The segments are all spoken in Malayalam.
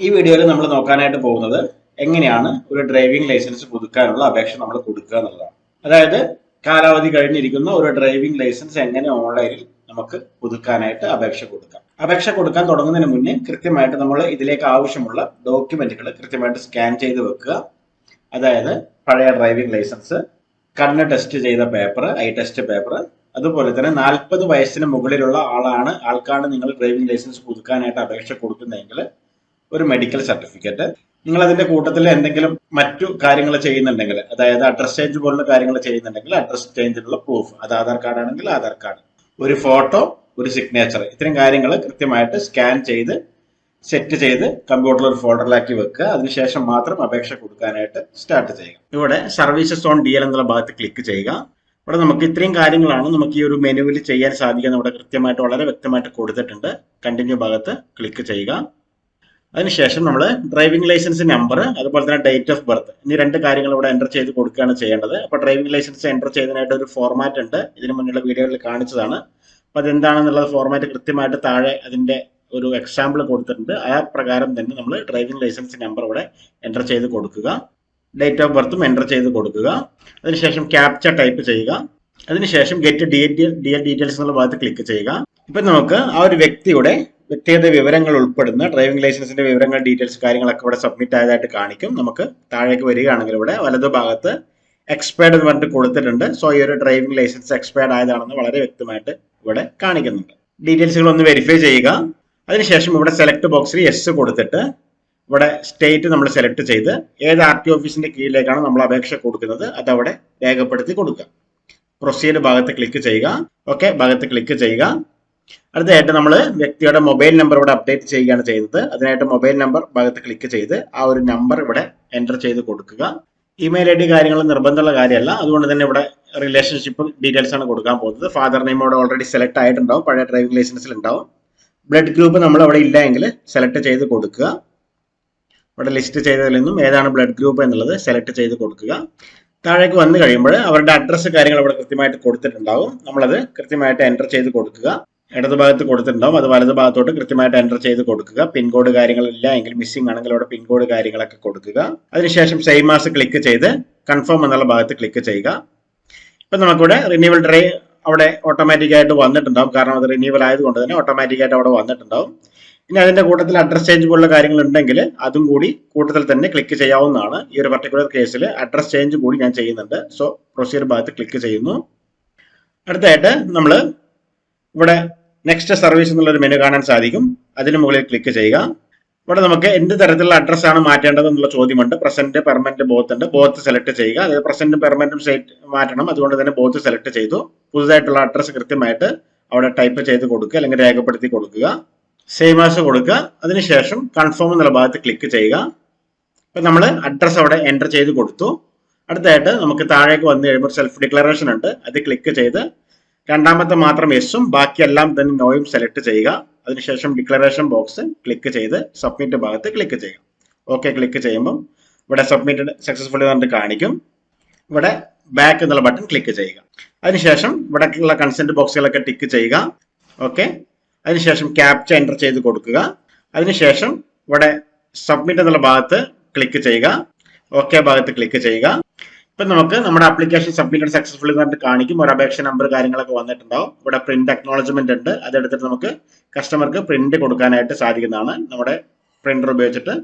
ഈ വീഡിയോയിൽ നമ്മൾ നോക്കാനായിട്ട് പോകുന്നത് എങ്ങനെയാണ് ഒരു ഡ്രൈവിംഗ് ലൈസൻസ് പുതുക്കാനുള്ള അപേക്ഷ നമ്മൾ കൊടുക്കുക എന്നുള്ളതാണ്. അതായത് കാലാവധി കഴിഞ്ഞിരിക്കുന്ന ഒരു ഡ്രൈവിംഗ് ലൈസൻസ് എങ്ങനെ ഓൺലൈനിൽ നമുക്ക് പുതുക്കാനായിട്ട് അപേക്ഷ കൊടുക്കാം. അപേക്ഷ കൊടുക്കാൻ തുടങ്ങുന്നതിന് മുന്നേ കൃത്യമായിട്ട് നമ്മൾ ഇതിലേക്ക് ആവശ്യമുള്ള ഡോക്യുമെന്റുകൾ കൃത്യമായിട്ട് സ്കാൻ ചെയ്ത് വെക്കുക. അതായത് പഴയ ഡ്രൈവിംഗ് ലൈസൻസ് കണ്ണ് ടെസ്റ്റ് ചെയ്ത പേപ്പർ ഐ ടെസ്റ്റ് പേപ്പർ അതുപോലെ തന്നെ നാൽപ്പത് വയസ്സിന് മുകളിലുള്ള ആളാണ് ആൾക്കാണ് നിങ്ങൾ ഡ്രൈവിംഗ് ലൈസൻസ് പുതുക്കാനായിട്ട് അപേക്ഷ കൊടുക്കുന്നതെങ്കിൽ ഒരു മെഡിക്കൽ സർട്ടിഫിക്കറ്റ് നിങ്ങൾ അതിന്റെ കൂട്ടത്തിൽ എന്തെങ്കിലും മറ്റു കാര്യങ്ങൾ ചെയ്യുന്നുണ്ടെങ്കിൽ അതായത് അഡ്രസ് ചേഞ്ച് പോലുള്ള കാര്യങ്ങൾ ചെയ്യുന്നുണ്ടെങ്കിൽ അഡ്രസ് ചേഞ്ചിനുള്ള പ്രൂഫ് അത് ആധാർ കാർഡ് ആണെങ്കിൽ ആധാർ കാർഡ് ഒരു ഫോട്ടോ ഒരു സിഗ്നേച്ചർ ഇത്രയും കാര്യങ്ങൾ കൃത്യമായിട്ട് സ്കാൻ ചെയ്ത് സെറ്റ് ചെയ്ത് കമ്പ്യൂട്ടറിൽ ഒരു ഫോൾഡറിലാക്കി വെക്കുക. അതിനുശേഷം മാത്രം അപേക്ഷ കൊടുക്കാനായിട്ട് സ്റ്റാർട്ട് ചെയ്യുക. ഇവിടെ സർവീസസ് ഓൺ ഡി എൽ എന്നുള്ള ഭാഗത്ത് ക്ലിക്ക് ചെയ്യുക. ഇവിടെ നമുക്ക് ഇത്രയും കാര്യങ്ങളാണ് നമുക്ക് ഈ ഒരു മെനുവിൽ ചെയ്യാൻ സാധിക്കുന്നത്. ഇവിടെ കൃത്യമായിട്ട് വളരെ വ്യക്തമായിട്ട് കൊടുത്തിട്ടുണ്ട്. കണ്ടിന്യൂ ഭാഗത്ത് ക്ലിക്ക് ചെയ്യുക. അതിനുശേഷം നമ്മൾ ഡ്രൈവിംഗ് ലൈസൻസ് നമ്പർ അതുപോലെ തന്നെ ഡേറ്റ് ഓഫ് ബർത്ത് ഇനി രണ്ട് കാര്യങ്ങൾ ഇവിടെ എന്റർ ചെയ്ത് കൊടുക്കുകയാണ് ചെയ്യേണ്ടത്. അപ്പോൾ ഡ്രൈവിംഗ് ലൈസൻസ് എന്റർ ചെയ്തതിനായിട്ട് ഒരു ഫോർമാറ്റ് ഉണ്ട്. ഇതിന് മുന്നിലുള്ള വീഡിയോയിൽ കാണിച്ചതാണ്. അപ്പോൾ അതെന്താണെന്നുള്ളത് ഫോർമാറ്റ് കൃത്യമായിട്ട് താഴെ അതിന്റെ ഒരു എക്സാമ്പിൾ കൊടുത്തിട്ടുണ്ട്. ആ പ്രകാരം തന്നെ നമ്മൾ ഡ്രൈവിംഗ് ലൈസൻസ് നമ്പർ ഇവിടെ എന്റർ ചെയ്ത് കൊടുക്കുക. ഡേറ്റ് ഓഫ് ബർത്തും എന്റർ ചെയ്ത് കൊടുക്കുക. അതിനുശേഷം ക്യാപ്ച ടൈപ്പ് ചെയ്യുക. അതിനുശേഷം ഗെറ്റ് ഡി ഡീറ്റെയിൽസ് എന്നുള്ള ഭാഗത്ത് ക്ലിക്ക് ചെയ്യുക. ഇപ്പം നമുക്ക് ആ ഒരു വ്യക്തിയുടെ വ്യക്തിഗത വിവരങ്ങൾ ഉൾപ്പെടുന്ന ഡ്രൈവിംഗ് ലൈസൻസിന്റെ വിവരങ്ങൾ ഡീറ്റെയിൽസ് കാര്യങ്ങളൊക്കെ ഇവിടെ സബ്മിറ്റ് ആയതായിട്ട് കാണിക്കും. നമുക്ക് താഴേക്ക് വരികയാണെങ്കിൽ ഇവിടെ വലതുഭാഗത്ത് എക്സ്പയർഡ് എന്ന് പറഞ്ഞിട്ട് കൊടുത്തിട്ടുണ്ട്. സോ ഈ ഒരു ഡ്രൈവിംഗ് ലൈസൻസ് എക്സ്പയർഡ് ആയതാണെന്ന് വളരെ വ്യക്തമായിട്ട് ഇവിടെ കാണിക്കുന്നുണ്ട്. ഡീറ്റെയിൽസുകൾ ഒന്ന് വെരിഫൈ ചെയ്യുക. അതിനുശേഷം ഇവിടെ സെലക്ട് ബോക്സിൽ യെസ് കൊടുത്തിട്ട് ഇവിടെ സ്റ്റേറ്റ് നമ്മൾ സെലക്ട് ചെയ്ത് ഏത് ആർ ടി ഓഫീസിന്റെ കീഴിലേക്കാണ് നമ്മൾ അപേക്ഷ കൊടുക്കുന്നത് അതവിടെ രേഖപ്പെടുത്തി കൊടുക്കുക. പ്രൊസീഡ് ഭാഗത്ത് ക്ലിക്ക് ചെയ്യുക. ഓക്കെ ഭാഗത്ത് ക്ലിക്ക് ചെയ്യുക. അടുത്തതായിട്ട് നമ്മൾ വ്യക്തിയുടെ മൊബൈൽ നമ്പർ ഇവിടെ അപ്ഡേറ്റ് ചെയ്യുകയാണ് ചെയ്തത് അതിനായിട്ട് മൊബൈൽ നമ്പർ ഭാഗത്ത് ക്ലിക്ക് ചെയ്ത് ആ ഒരു നമ്പർ ഇവിടെ എന്റർ ചെയ്ത് കൊടുക്കുക. ഇമെയിൽ ഐ ഡി കാര്യങ്ങൾ നിർബന്ധമുള്ള കാര്യമല്ല. അതുകൊണ്ട് തന്നെ ഇവിടെ റിലേഷൻഷിപ്പ് ഡീറ്റെയിൽസ് ആണ് കൊടുക്കാൻ പോകുന്നത്. ഫാദർ നെയിം ഇവിടെ ഓൾറെഡി സെലക്ട് ആയിട്ടുണ്ടാവും. പഴയ ഡ്രൈവിംഗ് ലൈസൻസിൽ ഉണ്ടാവും. ബ്ലഡ് ഗ്രൂപ്പ് നമ്മൾ അവിടെ ഇല്ല എങ്കിൽ സെലക്ട് ചെയ്ത് കൊടുക്കുക. ഇവിടെ ലിസ്റ്റ് ചെയ്തതിൽ നിന്നും ഏതാണ് ബ്ലഡ് ഗ്രൂപ്പ് എന്നുള്ളത് സെലക്ട് ചെയ്ത് കൊടുക്കുക. താഴേക്ക് വന്നു കഴിയുമ്പോൾ അവരുടെ അഡ്രസ്സ് കാര്യങ്ങൾ ഇവിടെ കൃത്യമായിട്ട് കൊടുത്തിട്ടുണ്ടാവും. നമ്മളത് കൃത്യമായിട്ട് എന്റർ ചെയ്ത് കൊടുക്കുക. ഇടത് ഭാഗത്ത് കൊടുത്തിട്ടുണ്ടാവും. അത് വലത് ഭാഗത്തോട്ട് കൃത്യമായിട്ട് എന്റർ ചെയ്ത് കൊടുക്കുക. പിൻകോഡ് കാര്യങ്ങളില്ല എങ്കിൽ മിസ്സിംഗ് ആണെങ്കിൽ അവിടെ പിൻകോഡ് കാര്യങ്ങളൊക്കെ കൊടുക്കുക. അതിനുശേഷം സെയിം മാസ് ക്ലിക്ക് ചെയ്ത് കൺഫേം എന്നുള്ള ഭാഗത്ത് ക്ലിക്ക് ചെയ്യുക. ഇപ്പം നമുക്കിവിടെ റിന്യൂവൽ ഡ്രൈ അവിടെ ഓട്ടോമാറ്റിക് ആയിട്ട് വന്നിട്ടുണ്ടാവും. കാരണം അത് റിന്യൂവൽ ആയതുകൊണ്ട് തന്നെ ഓട്ടോമാറ്റിക് ആയിട്ട് അവിടെ വന്നിട്ടുണ്ടാവും. ഇനി അതിന്റെ കൂട്ടത്തിൽ അഡ്രസ് ചേഞ്ച് പോലുള്ള കാര്യങ്ങൾ ഉണ്ടെങ്കിൽ അതും കൂടി കൂട്ടത്തിൽ തന്നെ ക്ലിക്ക് ചെയ്യാവുന്നതാണ്. ഈ ഒരു പർട്ടിക്കുലർ കേസിൽ അഡ്രസ് ചേഞ്ച് കൂടി ഞാൻ ചെയ്യുന്നുണ്ട്. സോ പ്രൊസീജിയർ ഭാഗത്ത് ക്ലിക്ക് ചെയ്യുന്നു. അടുത്തായിട്ട് നമ്മൾ ഇവിടെ നെക്സ്റ്റ് സർവീസ് എന്നുള്ള ഒരു മെനു കാണാൻ സാധിക്കും. അതിന് മുകളിൽ ക്ലിക്ക് ചെയ്യുക. ഇവിടെ നമുക്ക് എന്ത് തരത്തിലുള്ള അഡ്രസ് ആണ് മാറ്റേണ്ടത് എന്നുള്ള ചോദ്യമുണ്ട്. പ്രസന്റ് പെർമനന്റ് ബോത്ത് ഉണ്ട്. ബോത്ത് സെലക്ട് ചെയ്യുക. അതായത് പ്രസന്റ് പെർമനന്റും മാറ്റണം. അതുകൊണ്ട് തന്നെ ബോത്ത് സെലക്ട് ചെയ്തു. പുതുതായിട്ടുള്ള അഡ്രസ് കൃത്യമായിട്ട് അവിടെ ടൈപ്പ് ചെയ്ത് കൊടുക്കുക. അല്ലെങ്കിൽ രേഖപ്പെടുത്തി കൊടുക്കുക. സെയിം ആസ് കൊടുക്കുക. അതിനുശേഷം കൺഫേം എന്നുള്ള ഭാഗത്ത് ക്ലിക്ക് ചെയ്യുക. ഇപ്പം നമ്മൾ അഡ്രസ് അവിടെ എന്റർ ചെയ്ത് കൊടുത്തു. അടുത്തായിട്ട് നമുക്ക് താഴേക്ക് വന്നു കഴിയുമ്പോൾ സെൽഫ് ഡിക്ലറേഷൻ ഉണ്ട്. അത് ക്ലിക്ക് ചെയ്ത് രണ്ടാമത്തെ മാത്രം എസും ബാക്കിയെല്ലാം തന്നെ നോയും സെലക്ട് ചെയ്യുക. അതിനുശേഷം ഡിക്ലറേഷൻ ബോക്സ് ക്ലിക്ക് ചെയ്ത് സബ്മിറ്റ് ഭാഗത്ത് ക്ലിക്ക് ചെയ്യുക. ഓക്കെ ക്ലിക്ക് ചെയ്യുമ്പം ഇവിടെ സബ്മിറ്റഡ് സക്സസ്ഫുള്ളി പറഞ്ഞിട്ട് കാണിക്കും. ഇവിടെ ബാക്ക് എന്നുള്ള ബട്ടൺ ക്ലിക്ക് ചെയ്യുക. അതിനുശേഷം ഇവിടേക്കുള്ള കൺസെന്റ് ബോക്സുകളൊക്കെ ടിക്ക് ചെയ്യുക. ഓക്കെ അതിനുശേഷം ക്യാപ്ച എന്റർ ചെയ്ത് കൊടുക്കുക. അതിനുശേഷം ഇവിടെ സബ്മിറ്റ് എന്നുള്ള ഭാഗത്ത് ക്ലിക്ക് ചെയ്യുക. ഓക്കെ ഭാഗത്ത് ക്ലിക്ക് ചെയ്യുക. ഇപ്പം നമുക്ക് നമ്മുടെ ആപ്ലിക്കേഷൻ സബ്മിറ്റഡ് സക്സസ്ഫുള്ളി പറഞ്ഞിട്ട് കാണിക്കും. ഒരു അപേക്ഷ നമ്പർ കാര്യങ്ങളൊക്കെ വന്നിട്ടുണ്ടാവും. ഇവിടെ പ്രിന്റ് അക്നോളജ്മെന്റ് ഉണ്ട്. അതെടുത്തിട്ട് നമുക്ക് കസ്റ്റമർക്ക് പ്രിന്റ് കൊടുക്കാനായിട്ട് സാധിക്കുന്നതാണ്. നമ്മുടെ പ്രിന്റർ ഉപയോഗിച്ചിട്ട്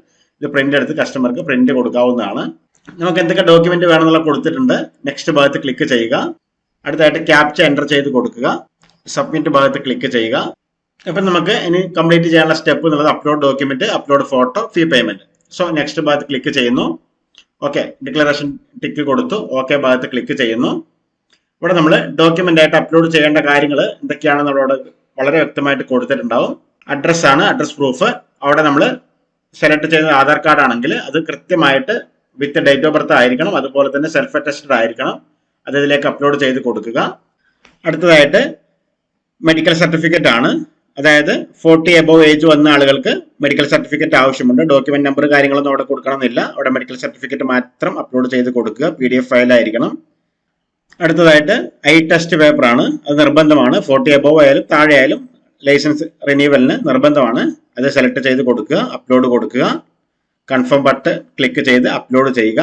ഇത് പ്രിന്റ് എടുത്ത് കസ്റ്റമർക്ക് പ്രിന്റ് കൊടുക്കാവുന്നതാണ്. നമുക്ക് എന്തൊക്കെ ഡോക്യുമെന്റ് വേണമെന്നുള്ള കൊടുത്തിട്ടുണ്ട്. നെക്സ്റ്റ് ഭാഗത്ത് ക്ലിക്ക് ചെയ്യുക. അടുത്തായിട്ട് ക്യാപ്ച എന്റർ ചെയ്ത് കൊടുക്കുക. സബ്മിറ്റ് ഭാഗത്ത് ക്ലിക്ക് ചെയ്യുക. അപ്പം നമുക്ക് ഇനി കംപ്ലീറ്റ് ചെയ്യാനുള്ള സ്റ്റെപ്പ് എന്നുള്ളത് upload document upload photo fee payment so next ഭാഗത്ത് ക്ലിക്ക് ചെയ്യുന്നു. ഓക്കെ ഡിക്ലറേഷൻ ടിക്ക് കൊടുത്തു. ഓക്കെ ഭാഗത്ത് ക്ലിക്ക് ചെയ്യുന്നു. ഇവിടെ നമ്മൾ ഡോക്യുമെന്റ് ആയിട്ട് അപ്ലോഡ് ചെയ്യേണ്ട കാര്യങ്ങൾ എന്തൊക്കെയാണെന്ന് നമ്മളോട് വളരെ വ്യക്തമായിട്ട് കൊടുത്തിട്ടുണ്ടാവും. അഡ്രസ് ആണ് അഡ്രസ് പ്രൂഫ് അവിടെ നമ്മൾ സെലക്ട് ചെയ്ത ആധാർ കാർഡ് ആണെങ്കിൽ അത് കൃത്യമായിട്ട് വിത്ത് ഡേറ്റ് ഓഫ് ബർത്ത് ആയിരിക്കണം. അതുപോലെ തന്നെ സെൽഫ് അറ്റസ്റ്റഡ് ആയിരിക്കണം. അത് ഇതിലേക്ക് അപ്ലോഡ് ചെയ്ത് കൊടുക്കുക. അടുത്തതായിട്ട് മെഡിക്കൽ സർട്ടിഫിക്കറ്റ് ആണ്. അതായത് ഫോർട്ടി എബോവ് ഏജ് വന്ന ആളുകൾക്ക് മെഡിക്കൽ സർട്ടിഫിക്കറ്റ് ആവശ്യമുണ്ട്. ഡോക്യുമെന്റ് നമ്പർ കാര്യങ്ങളൊന്നും അവിടെ കൊടുക്കണമെന്നില്ല. അവിടെ മെഡിക്കൽ സർട്ടിഫിക്കറ്റ് മാത്രം അപ്ലോഡ് ചെയ്ത് കൊടുക്കുക. പി ഡി എഫ് ഫയലായിരിക്കണം അടുത്തതായിട്ട് ഐ ടെസ്റ്റ് പേപ്പർ ആണ്. അത് നിർബന്ധമാണ്. ഫോർട്ടി എബോവ് ആയാലും താഴെ ആയാലും ലൈസൻസ് റിന്യൂവലിന് നിർബന്ധമാണ്. അത് സെലക്ട് ചെയ്ത് കൊടുക്കുക. അപ്ലോഡ് കൊടുക്കുക. കൺഫേം ബട്ട് ക്ലിക്ക് ചെയ്ത് അപ്ലോഡ് ചെയ്യുക.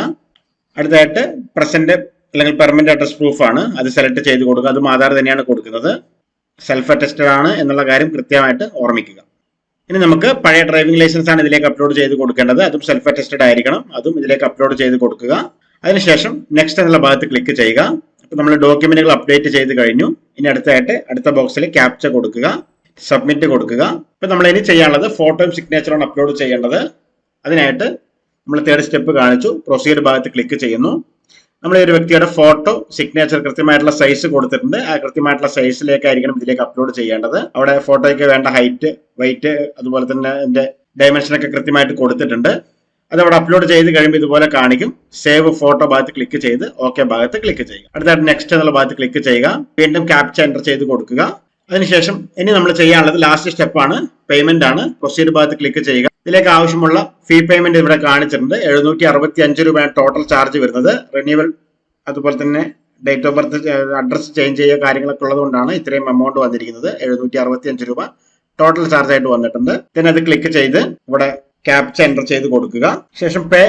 അടുത്തതായിട്ട് പ്രസന്റ് അല്ലെങ്കിൽ പെർമനന്റ് അഡ്രസ് പ്രൂഫ് ആണ്. അത് സെലക്ട് ചെയ്ത് കൊടുക്കുക. അതും ആധാർ തന്നെയാണ് കൊടുക്കുന്നത്. സെൽഫ് അറ്റസ്റ്റഡ് ആണ് എന്നുള്ള കാര്യം കൃത്യമായിട്ട് ഓർമ്മിക്കുക. ഇനി നമുക്ക് പഴയ ഡ്രൈവിംഗ് ലൈസൻസ് ആണ് ഇതിലേക്ക് അപ്ലോഡ് ചെയ്ത് കൊടുക്കേണ്ടത്. അതും സെൽഫ് അറ്റസ്റ്റഡ് ആയിരിക്കണം. അതും ഇതിലേക്ക് അപ്ലോഡ് ചെയ്ത് കൊടുക്കുക. അതിനുശേഷം നെക്സ്റ്റ് എന്നുള്ള ഭാഗത്ത് ക്ലിക്ക് ചെയ്യുക. അപ്പൊ നമ്മൾ ഡോക്യുമെന്റുകൾ അപ്ഡേറ്റ് ചെയ്ത് കഴിഞ്ഞു. ഇനി അടുത്തായിട്ട് അടുത്ത ബോക്സിൽ ക്യാപ്ച കൊടുക്കുക. സബ്മിറ്റ് കൊടുക്കുക. ഇപ്പൊ നമ്മൾ ഇനി ചെയ്യാനുള്ളത് ഫോട്ടോയും സിഗ്നേച്ചറാണ് അപ്ലോഡ് ചെയ്യേണ്ടത്. അതിനായിട്ട് നമ്മൾ തേർഡ് സ്റ്റെപ്പ് കാണിച്ചു. പ്രൊസീഡ് ഭാഗത്ത് ക്ലിക്ക് ചെയ്യുന്നു. നമ്മൾ ഒരു വ്യക്തിയുടെ ഫോട്ടോ സിഗ്നേച്ചർ കൃത്യമായിട്ടുള്ള സൈസ് കൊടുത്തിട്ടുണ്ട്. ആ കൃത്യമായിട്ടുള്ള സൈസിലേക്കായിരിക്കണം ഇതിലേക്ക് അപ്ലോഡ് ചെയ്യേണ്ടത്. അവിടെ ഫോട്ടോയ്ക്ക് വേണ്ട ഹൈറ്റ് വെയിറ്റ് അതുപോലെ തന്നെ അതിന്റെ ഡൈമെൻഷനൊക്കെ കൃത്യമായിട്ട് കൊടുത്തിട്ടുണ്ട്. അത് അവിടെ അപ്ലോഡ് ചെയ്ത് കഴിയുമ്പോൾ ഇതുപോലെ കാണിക്കും. സേവ് ഫോട്ടോ ഭാഗത്ത് ക്ലിക്ക് ചെയ്ത് ഓക്കെ ഭാഗത്ത് ക്ലിക്ക് ചെയ്യുക. അടുത്തായിട്ട് നെക്സ്റ്റ് എന്നുള്ള ഭാഗത്ത് ക്ലിക്ക് ചെയ്യുക. വീണ്ടും ക്യാപ്ച എന്റർ ചെയ്ത് കൊടുക്കുക. അതിനുശേഷം ഇനി നമ്മൾ ചെയ്യാനുള്ളത് ലാസ്റ്റ് സ്റ്റെപ്പാണ് പേയ്മെന്റ് ആണ്. പ്രൊസീഡ് ഭാഗത്ത് ക്ലിക്ക് ചെയ്യുക. ഇതിലേക്ക് ആവശ്യമുള്ള ഫീ പേയ്മെന്റ് ഇവിടെ കാണിച്ചിട്ടുണ്ട്. എഴുന്നൂറ്റി അറുപത്തി അഞ്ച് രൂപയാണ് ടോട്ടൽ ചാർജ് വരുന്നത്. റിന്യൂവൽ അതുപോലെ തന്നെ date of birth address change ചെയ്യുക കാര്യങ്ങളൊക്കെ ഉള്ളത് കൊണ്ടാണ് ഇത്രയും എമൗണ്ട് വന്നിരിക്കുന്നത്. എഴുന്നൂറ്റി അറുപത്തി അഞ്ച് രൂപ ടോട്ടൽ ചാർജ് ആയിട്ട് വന്നിട്ടുണ്ട്. പിന്നെ അത് ക്ലിക്ക് ചെയ്ത് ഇവിടെ ക്യാപ്ച എന്റർ ചെയ്ത് കൊടുക്കുക. ശേഷം പേ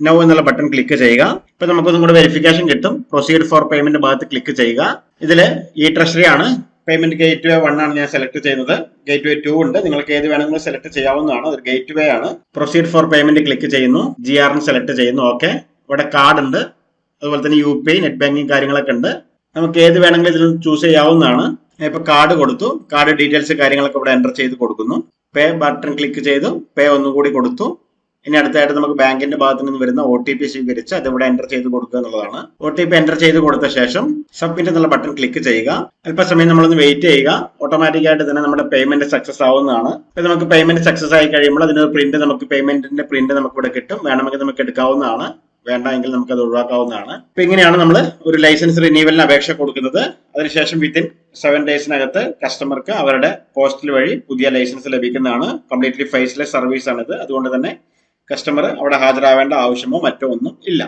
നൗ എന്നുള്ള ബട്ടൺ ക്ലിക്ക് ചെയ്യുക. ഇപ്പൊ നമുക്കൊന്നും കൂടെ വെരിഫിക്കേഷൻ കിട്ടും. പ്രൊസീഡ് ഫോർ പേയ്മെന്റ് ഭാഗത്ത് ക്ലിക്ക് ചെയ്യുക. ഇതിൽ ഈ ട്രഷറി ആണ്. പേയ്മെന്റ് ഗേറ്റ് വേ വൺ ആണ് ഞാൻ സെലക്ട് ചെയ്യുന്നത്. ഗേറ്റ് വേ ടു ഉണ്ട്. നിങ്ങൾക്ക് ഏത് വേണമെങ്കിലും സെലക്ട് ചെയ്യാവുന്നതാണ്. അതൊരു ഗേറ്റ് വേ ആണ്. പ്രൊസീഡ് ഫോർ പേയ്മെന്റ് ക്ലിക്ക് ചെയ്യുന്നു. ജി ആർ സെലക്ട് ചെയ്യുന്നു. ഓക്കെ ഇവിടെ കാർഡ് ഉണ്ട്. അതുപോലെ തന്നെ U P I net banking കാര്യങ്ങളൊക്കെ ഉണ്ട്. നമുക്ക് ഏത് വേണമെങ്കിലും ഇതിൽ ചൂസ് ചെയ്യാവുന്നതാണ്. ഇപ്പൊ കാർഡ് കൊടുത്തു. കാർഡ് ഡീറ്റെയിൽസ് കാര്യങ്ങളൊക്കെ ഇവിടെ എന്റർ ചെയ്ത് കൊടുക്കുന്നു. പേ ബട്ടൺ ക്ലിക്ക് ചെയ്തു. പേ ഒന്നുകൂടി കൊടുത്തു. ഇനി അടുത്തായിട്ട് നമുക്ക് ബാങ്കിന്റെ ഭാഗത്ത് നിന്ന് വരുന്ന ഒ ടി പി സ്വീകരിച്ച് അത് ഇവിടെ എന്റർ ചെയ്ത് കൊടുക്കുക എന്നുള്ളതാണ്. ഒ ടി പി എന്റർ ചെയ്ത് കൊടുത്ത ശേഷം സബ്മിറ്റ് എന്നുള്ള ബട്ടൺ ക്ലിക്ക് ചെയ്യുക. അല്പസമയം നമ്മളൊന്ന് വെയിറ്റ് ചെയ്യുക. ഓട്ടോമാറ്റിക് ആയിട്ട് തന്നെ നമ്മുടെ പേയ്മെന്റ് സക്സസ് ആവുന്നതാണ്. ഇപ്പൊ നമുക്ക് പേയ്മെന്റ് സക്സസ് ആയി കഴിയുമ്പോൾ അതിന് പ്രിന്റ് നമുക്ക് പേയ്മെന്റിന്റെ പ്രിന്റ് നമുക്ക് ഇവിടെ കിട്ടും. വേണമെങ്കിൽ നമുക്ക് എടുക്കാവുന്നതാണ്. വേണ്ടെങ്കിൽ നമുക്ക് അത് ഒഴിവാക്കാവുന്നതാണ്. ഇപ്പൊ ഇങ്ങനെയാണ് നമ്മൾ ഒരു ലൈസൻസ് റിന്യൂവലിന് അപേക്ഷ കൊടുക്കുന്നത്. അതിനുശേഷം വിത്തിൻ സെവൻ ഡേയ്സിനകത്ത് കസ്റ്റമർക്ക് അവരുടെ പോസ്റ്റൽ വഴി പുതിയ ലൈസൻസ് ലഭിക്കുന്നതാണ്. കംപ്ലീറ്റ്ലി ഫേസ്ലെസ് സർവീസ് ആണ് ഇത് അതുകൊണ്ട് തന്നെ കസ്റ്റമർ അവിടെ ഹാജരാവേണ്ട ആവശ്യമോ മറ്റോ ഒന്നും ഇല്ല.